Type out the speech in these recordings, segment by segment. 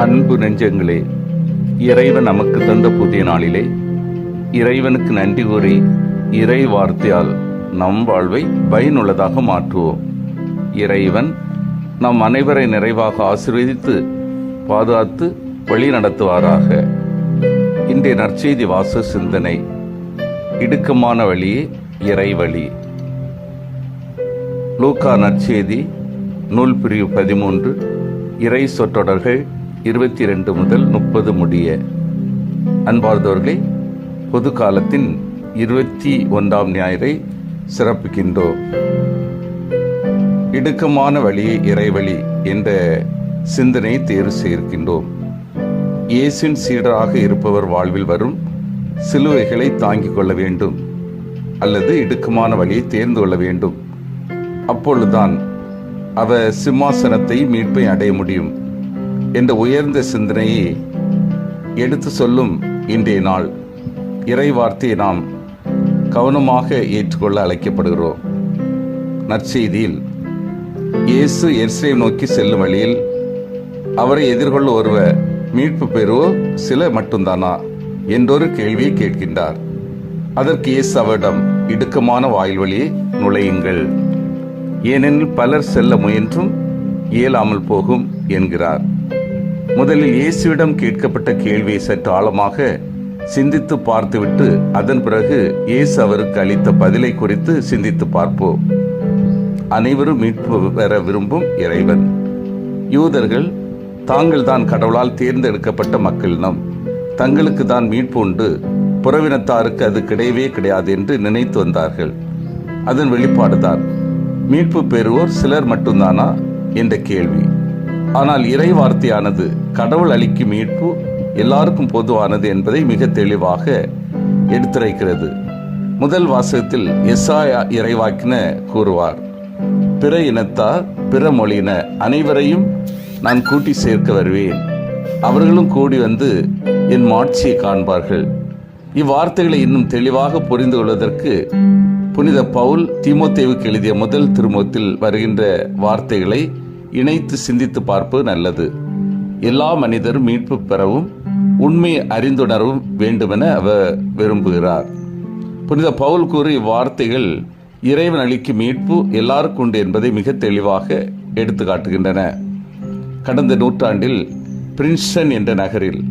அன்பு நெஞ்சங்களே இறைவன் நமக்கு தந்த புதிய நாளிலே இறைவனுக்கு நன்றி கூறி இறை வார்த்தையால் நம் வாழ்வை பயனுள்ளதாக மாற்றுவோம். இறைவன் நம் அனைவரை நிறைவாக ஆசீர்வதித்து பாதுகாத்து வழி நடத்துவாராக. இன்றைய நற்செய்தி வாச சிந்தனை இடுக்கமான வழியே இறை வழி லூக்கா நற்செய்தி நூல் பிரிவு பதிமூன்று இறை சொற்றொடர்கள் இருபத்தி ரெண்டு முதல் முப்பது முடிய. அன்பார்ந்தவர்களே பொது காலத்தின் இருபத்தி ஒன்றாம் ஞாயிறை சிறப்பிக்கின்றோம். இடுக்கமான வழியே இறைவழி என்ற சிந்தனை தேர்வு செய்திருக்கின்றோம். இயேசின் சீடராக இருப்பவர் வாழ்வில் வரும் சிலுவைகளை தாங்கிக் கொள்ள வேண்டும். அல்லது இடுக்கமான வழியை தேர்ந்து கொள்ள வேண்டும். அப்பொழுதுதான் அவர் சிம்மாசனத்தை மீட்பை அடைய முடியும். என்ற உயர்ந்த சிந்தனையை எடுத்து சொல்லும் இன்றைய நாள். இறை வார்த்தையை நாம் கவனமாக ஏற்றுக்கொள்ள அழைக்கப்படுகிறோம். நற்செய்தியில் இயேசு எர்சலேம் நோக்கி செல்லும் வழியில் அவரை எதிர்கொள்ள ஒருவர் மீட்பு பெறுவோ சில மட்டும்தானா? என்றொரு கேள்வியை கேட்கின்றார். அதற்கு இயேசு அவரிடம் இடுக்கமான வாயில்வழியை நுழையுங்கள். ஏனெனில் பலர் செல்ல முயன்றும் இயலாமல் போகும் என்கிறார். முதலில் இயேசுவிடம் கேட்கப்பட்ட கேள்வியை சற்று ஆழமாக சிந்தித்து பார்த்துவிட்டு அதன் பிறகு இயேசு அவருக்கு அளித்த பதிலை குறித்து சிந்தித்து பார்ப்போம். அனைவரும் மீட்பு பெற விரும்பும் இறைவன். யூதர்கள் தாங்கள் தான் கடவுளால் தேர்ந்தெடுக்கப்பட்ட மக்களினம் தங்களுக்கு தான் மீட்பு உண்டு. புறவினத்தாருக்கு அது கிடையவே கிடையாது என்று நினைத்து வந்தார்கள். அதன் வெளிப்பாடுதான். மீட்பு பெறுவோர் சிலர் மட்டும்தானா? என்ற கேள்வி. ஆனால் இறை வார்த்தையானது கடவுள் அளிக்கும் மீட்பு எல்லாருக்கும் பொதுவானது என்பதை மிக தெளிவாக எடுத்துரைக்கிறது. முதல் வாசகத்தில் எஸ்ஆயா இறைவாக்கின கூறுவார் பிற இனத்தார் பிற மொழியின அனைவரையும் நான் கூட்டி சேர்க்க வருவேன். அவர்களும் கூடி வந்து என் மாட்சியை காண்பார்கள். இவ்வார்த்தைகளை இன்னும் தெளிவாக புரிந்து கொள்வதற்கு புனித பவுல் திமுத்தேவுக்கு எழுதிய முதல் திருமுகத்தில் வருகின்ற வார்த்தைகளை இணைத்து சிந்தித்து பார்ப்பது நல்லது. எல்லா மனிதரும் மீட்பு பெறவும் உண்மை அறிந்துணரவும் வேண்டுமென அவர் விரும்புகிறார். புனித பவுல் கூறு இவ்வார்த்தைகள் இறைவன் அளிக்கும் மீட்பு எல்லாருக்கும் உண்டு என்பதை மிக தெளிவாக எடுத்து காட்டுகின்றன. கடந்த நூற்றாண்டில் பிரின்ஸ்டன் என்ற நகரில்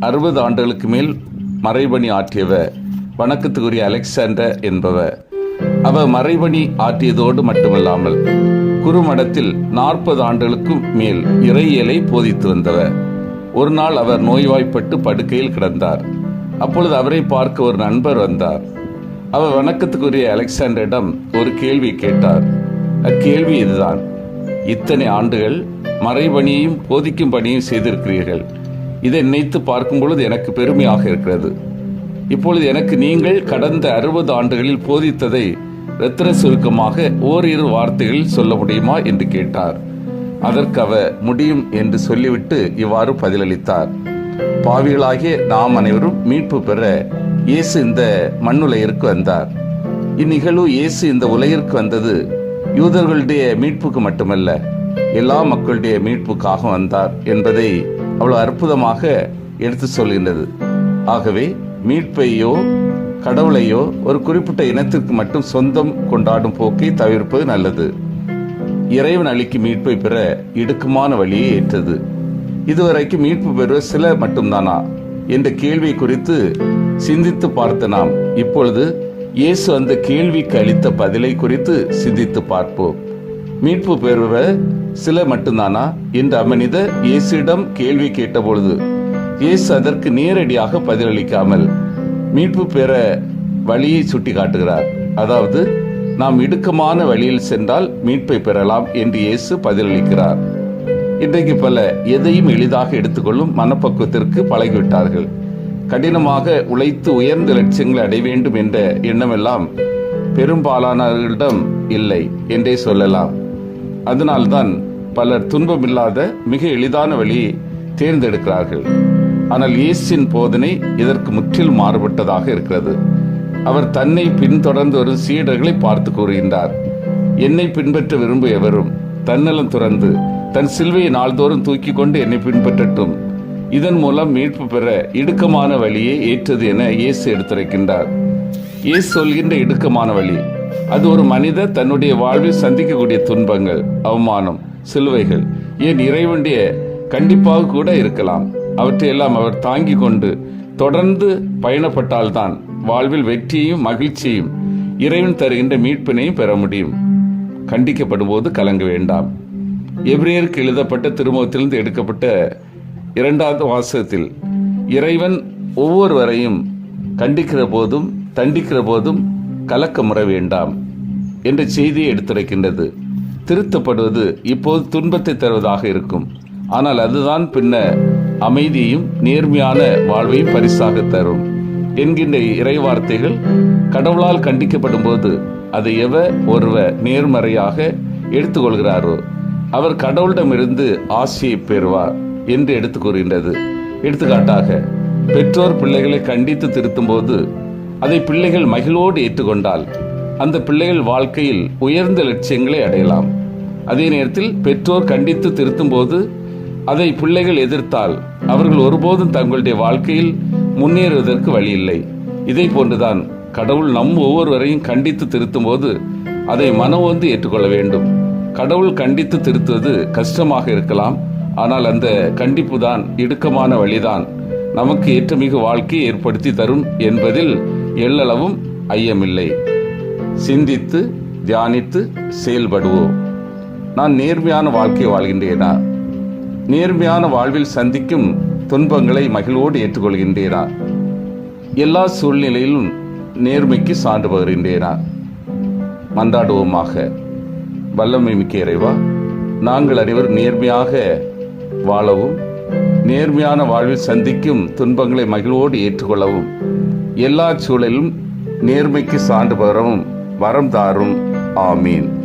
அறுபது ஆண்டுகளுக்கு மேல் மறைபணி ஆற்றியவர் வணக்கத்துக்குரிய அலெக்சாண்டர் என்பவர். அவர் மறைபணி ஆற்றியதோடு மட்டுமல்லாமல் குறுமடத்தில் நாற்பது ஆண்டுகளுக்கும் மேல் இறையியலை போதித்து வந்தவர் ஒரு நாள் அவர் நோய்வாய்ப்பட்டு படுக்கையில் கிடந்தார். அப்பொழுது அவரை பார்க்க ஒரு நண்பர் வந்தார். அவர் வணக்கத்துக்குரிய அலெக்சாண்டரிடம் ஒரு கேள்வி கேட்டார். அக்கேள்வி இதுதான். இத்தனை ஆண்டுகள் மறைபணியையும் போதிக்கும் பணியும் செய்திருக்கிறீர்கள். இதை நினைத்து பார்க்கும் பொழுது எனக்கு பெருமையாக இருக்கிறது. இப்பொழுது எனக்கு நீங்கள் கடந்த அறுபது ஆண்டுகளில் போதித்ததை ரத்தின சுருக்கமாக ஓரிரு வார்த்தைகளில் சொல்ல முடியுமா என்று கேட்டார். அதற்கு அவர் முடியும் என்று சொல்லிவிட்டு இவ்வாறு பதிலளித்தார். பாவிகளாகிய நாம் அனைவரும் மீட்பு பெற இயேசு இந்த மண்ணுலகிற்கு வந்தார். இந்நிகழ்வு இயேசு இந்த உலகிற்கு வந்தது யூதர்களுடைய மீட்புக்கு மட்டுமல்ல எல்லா மக்களுடைய மீட்புக்காக வந்தார் என்பதை அவ்வளவு அற்புதமாக எடுத்து சொல்கின்றது. ஆகவே மீட்பையோ கடவுளையோ ஒரு குறிப்பிட்ட இனத்திற்கு மட்டும் சொந்தம் கொண்டாடும் போக்கை தவிர்ப்பது நல்லது. இறைவன் அளிக்கும் மீட்பை பெற இடுக்கமான வழியை ஏற்றது. இதுவரைக்கும் மீட்பு பெறுவ சில மட்டும்தானா? என்ற கேள்வி குறித்து சிந்தித்து பார்த்த நாம் இப்பொழுது இயேசு அந்த கேள்விக்கு அளித்த பதிலை குறித்து சிந்தித்து பார்ப்போம். மீட்பு பெறுவ சில மட்டும்தானா? என்று அமனித இயேசுடம் கேள்வி கேட்டபொழுது இயேசு அதற்கு நேரடியாக பதிலளிக்காமல் மீட்பு பெற வழியை சுட்டி காட்டுகிறார் அதாவது நாம் இடுக்கமான வழியில் சென்றால் மீட்பை பெறலாம் என்று இயேசு பதிலளிக்கிறார். இன்றைக்கு பல எதையும் எளிதாக எடுத்துக்கொள்ளும் மனப்பக்குவத்திற்கு பழகிவிட்டார்கள். கடினமாக உழைத்து உயர்ந்த லட்சியங்களை அடைய வேண்டும் என்ற எண்ணமெல்லாம் பெரும்பாலானவர்களிடம் இல்லை என்றே சொல்லலாம். அதனால்தான் பலர் துன்பமில்லாத மிக எளிதான வழியை தேர்ந்தெடுக்கிறார்கள். ஆனால் இயேசின் போதனை இதற்கு முற்றிலும் மாறுபட்டதாக இருக்கிறது. அவர் தன்னை பின்தொடர்ந்து வரும் சீடர்களை பார்த்து கூறுகின்றார். என்னை பின்பற்ற விரும்பும் எவரும் தன்னலம் துறந்து தன் சிலுவையை நாள்தோறும் தூக்கி கொண்டு என்னை பின்பற்றட்டும். இதன் மூலம் மீட்பு பெற இடுக்கமான வழியே ஏற்றது என இயேசு எடுத்துரைக்கின்றார். இயேசு சொல்கின்ற இடுக்கமான வழி அது ஒரு மனிதர் தன்னுடைய வாழ்வில் சந்திக்கக்கூடிய துன்பங்கள் அவமானம் சிலுவைகள் ஏன் இறைவனுடைய கண்டிப்பாக கூட இருக்கலாம். அவற்றையெல்லாம் அவர் தாங்கி கொண்டு தொடர்ந்து பயணப்பட்டால்தான் வாழ்வில் வெற்றியையும் மகிழ்ச்சியையும் இறைவன் தருகின்ற மீட்பினையும் பெற முடியும். கண்டிக்கப்படும் போது கலங்க வேண்டாம். எபிரேயருக்கு எழுதப்பட்ட திருமுகத்திலிருந்து எடுக்கப்பட்ட இரண்டாவது வாசகத்தில் இறைவன் ஒவ்வொருவரையும் கண்டிக்கிற போதும் தண்டிக்கிற போதும் கலக்கமுற வேண்டாம் என்ற செய்தியை எடுத்துரைக்கின்றது. திருத்தப்படுவது இப்போது துன்பத்தை தருவதாக இருக்கும். ஆனால் அதுதான் பின்ன அமைதியும் நேர்மையான வாழ்வையும் பரிசாக தரும் என்கின்ற இறைவார்த்தைகள் கடவுளால் கண்டிக்கப்படும் போது அதை எவ ஒருவர் நேர்மறையாக எடுத்துக்கொள்கிறாரோ அவர் கடவுளிடமிருந்து ஆசையை பெறுவார் என்று எடுத்து கூறுகின்றது. எடுத்துக்காட்டாக பெற்றோர் பிள்ளைகளை கண்டித்து திருத்தும் போது அதை பிள்ளைகள் மகிழ்வோடு ஏற்றுக்கொண்டால் அந்த பிள்ளைகள் வாழ்க்கையில் உயர்ந்த லட்சியங்களை அடையலாம். அதே நேரத்தில் பெற்றோர் கண்டித்து திருத்தும் போது அதை பிள்ளைகள் எதிர்த்தால் அவர்கள் ஒருபோதும் தங்களுடைய வாழ்க்கையில் முன்னேறுவதற்கு வழி இல்லை இதை போன்றுதான் கடவுள் நம் ஒவ்வொருவரையும் கண்டித்து திருத்தும் போது அதை மனவோந்து ஏற்றுக்கொள்ள வேண்டும். கடவுள் கண்டித்து திருத்துவது கஷ்டமாக இருக்கலாம். ஆனால் அந்த கண்டிப்பு தான் இடுக்கமான வழிதான். நமக்கு ஏற்றமிகு வாழ்க்கையை ஏற்படுத்தி தரும் என்பதில் எள்ளளவும் ஐயமில்லை. சிந்தித்து தியானித்து செயல்படுவோம். நான் நேர்மையான வாழ்க்கை வாழ்கின்றேனா? நேர்மையான வாழ்வில் சந்திக்கும் துன்பங்களை மகிழ்வோடு ஏற்றுக்கொள்கின்றேனா? எல்லா சூழ்நிலையிலும் நேர்மைக்கு சான்று பகிர்கின்றேனா? மன்றாடுவோமாக வல்லமை மிக்க இறைவா நாங்கள் அனைவர் நேர்மையாக வாழவும் நேர்மையான வாழ்வில் சந்திக்கும் துன்பங்களை மகிழ்வோடு ஏற்றுக்கொள்ளவும் எல்லா சூழலிலும் நேர்மைக்கு சான்று பகரவும் வரம் தாரும். ஆமீன்.